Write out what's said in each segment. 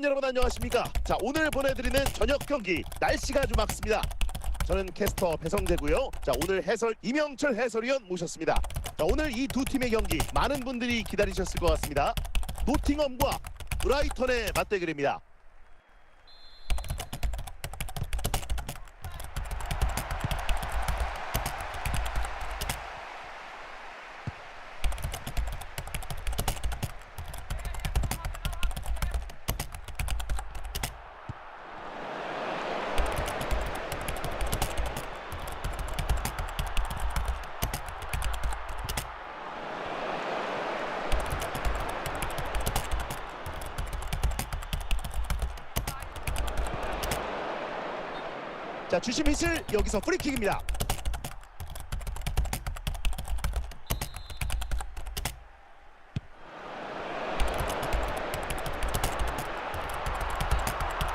축구팬 여러분 안녕하십니까? 자 오늘 보내드리는 저녁 경기 날씨가 아주 맑습니다. 저는 캐스터 배성재고요. 자 오늘 해설 이명철 해설위원 모셨습니다. 자 오늘 이 두 팀의 경기 많은 분들이 기다리셨을 것 같습니다. 노팅엄과 브라이턴의 맞대결입니다. 자 주심 휘슬 여기서 프리킥입니다.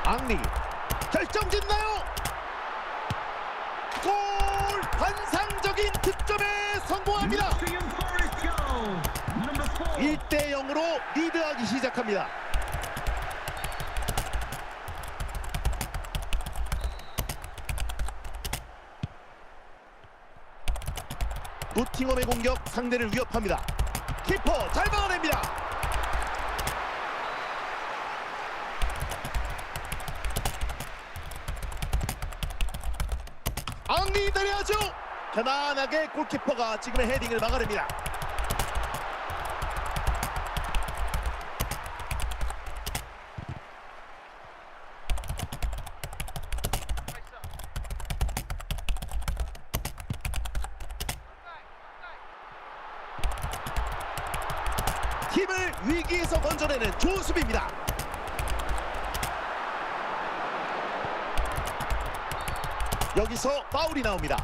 앙리 결정 짓나요? 골 환상적인 득점에 성공합니다. Nottingham Forest goal. Number four. 1대 0으로 리드하기 시작합니다. 노팅엄의 공격 상대를 위협합니다. 키퍼 잘 막아냅니다. 앙리 내려야죠. 편안하게 골키퍼가 지금의 헤딩을 막아냅니다. 팀을 위기에서 건져내는 좋은 수비입니다. 여기서 파울이 나옵니다.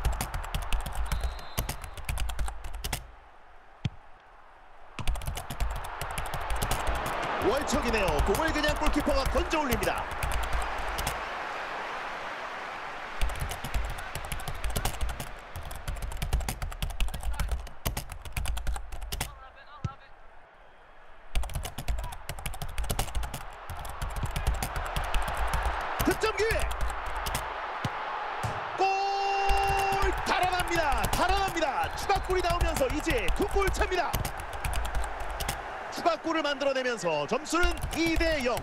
월척이네요. 공을 그냥 골키퍼가 건져 올립니다. 득점 기회. 골 달아납니다. 달아납니다. 추가골이 나오면서 이제 두 골 차입니다. 추가골을 만들어내면서 점수는 2대 0.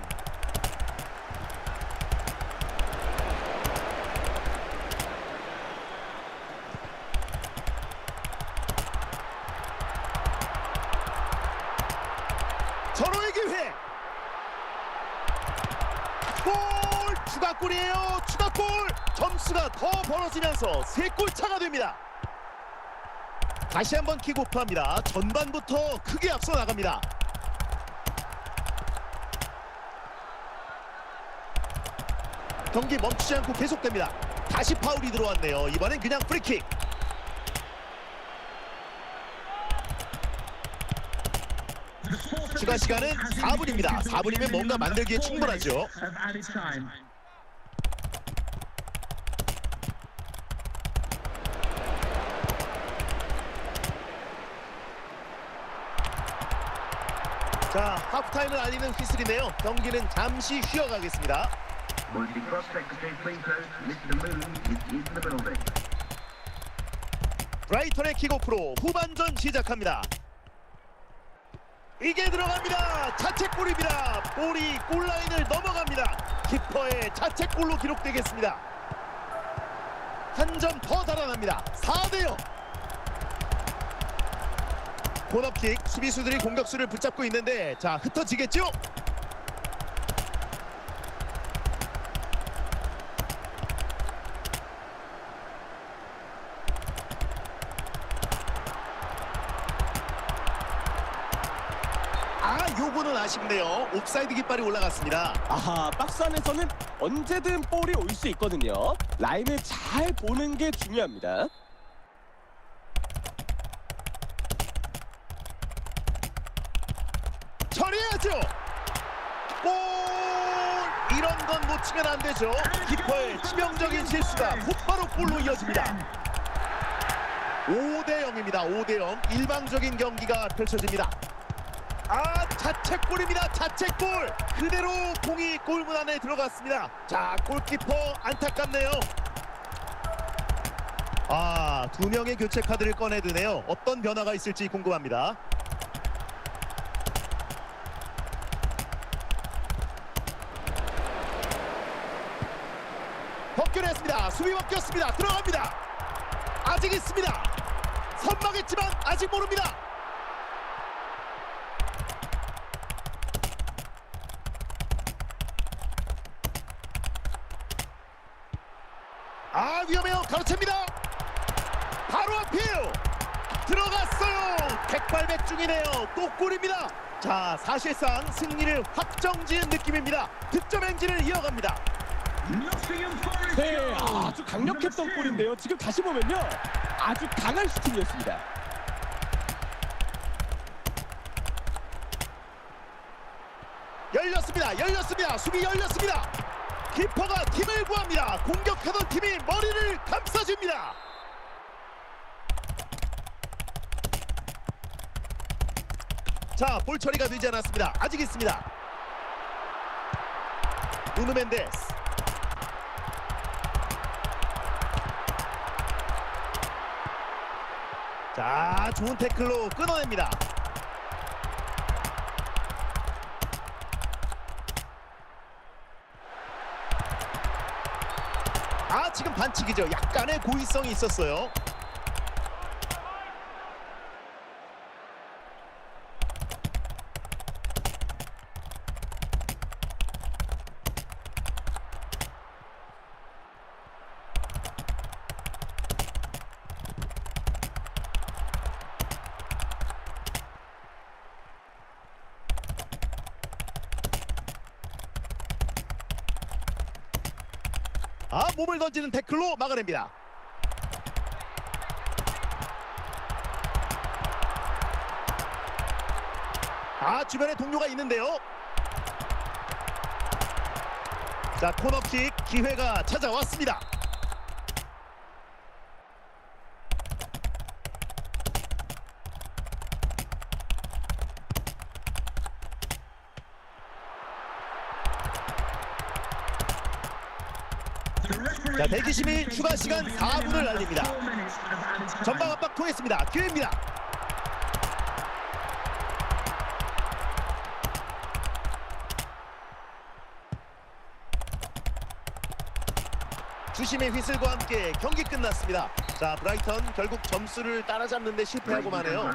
추가골 점수가 더 벌어지면서 세 골 차가 됩니다. 다시 한번 킥오프합니다. 전반부터 크게 앞서 나갑니다. 경기 멈추지 않고 계속됩니다. 다시 파울이 들어왔네요. 이번엔 그냥 프리킥. 추가 시간은 4분입니다. 4분이면 뭔가 만들기에 충분하죠. 자, 하프타임을 알리는 휘슬이네요. 경기는 잠시 쉬어가겠습니다. 브라이턴의 킥오프로 후반전 시작합니다. 이게 들어갑니다. 자책골입니다. 볼이 골라인을 넘어갑니다. 키퍼의 자책골로 기록되겠습니다. 한 점 더 달아납니다. 4대 0. 코너킥 수비수들이 공격수를 붙잡고 있는데 자 흩어지겠죠? 아 요거는 아쉽네요. 옵사이드 깃발이 올라갔습니다. 아하 박스 안에서는 언제든 볼이 올 수 있거든요 라인을 잘 보는 게 중요합니다 처리해야죠. 골! 이런 건 놓치면 안 되죠. 키퍼의 치명적인 실수가 곧바로 골로 이어집니다. 5대 0입니다. 5대 0. 일방적인 경기가 펼쳐집니다. 아, 잘 자책골입니다. 자책골. 그대로 공이 골문 안에 들어갔습니다. 자, 골키퍼 안타깝네요. 아, 두 명의 교체 카드를 꺼내드네요. 어떤 변화가 있을지 궁금합니다. 벗겨냈습니다. 수비 벗겼습니다. 들어갑니다. 아직 있습니다. 선방했지만 아직 모릅니다. 아 위험해요. 가로챕니다. 바로 앞이에요. 들어갔어요. 백발백 중이네요. 또 골입니다. 자 사실상 승리를 확정 지은 느낌입니다. 득점 행진을 이어갑니다. 네. 아주 강력했던 골인데요. 지금 다시 보면요, 아주 강한 슈팅이었습니다. 열렸습니다. 열렸습니다. 수비 열렸습니다. 키퍼가 팀을 구합니다. 공격하던 팀이 머리를 감싸줍니다. 자, 볼 처리가 되지 않았습니다. 아직 있습니다. 누누 멘데스. 자, 좋은 태클로 끊어냅니다. 아 지금 반칙이죠. 약간의 고의성이 있었어요. 아 몸을 던지는 태클로 막아냅니다. 아 주변에 동료가 있는데요. 자 코너킥 기회가 찾아왔습니다. 자, 대기심이 추가 시간 indicated 4분을 that 알립니다. four minutes of added time. 전방 압박 통했습니다. 기회입니다. 주심의 휘슬과 함께 경기 끝났습니다. 자 브라이턴 결국 점수를 따라잡는데 실패하고 마네요.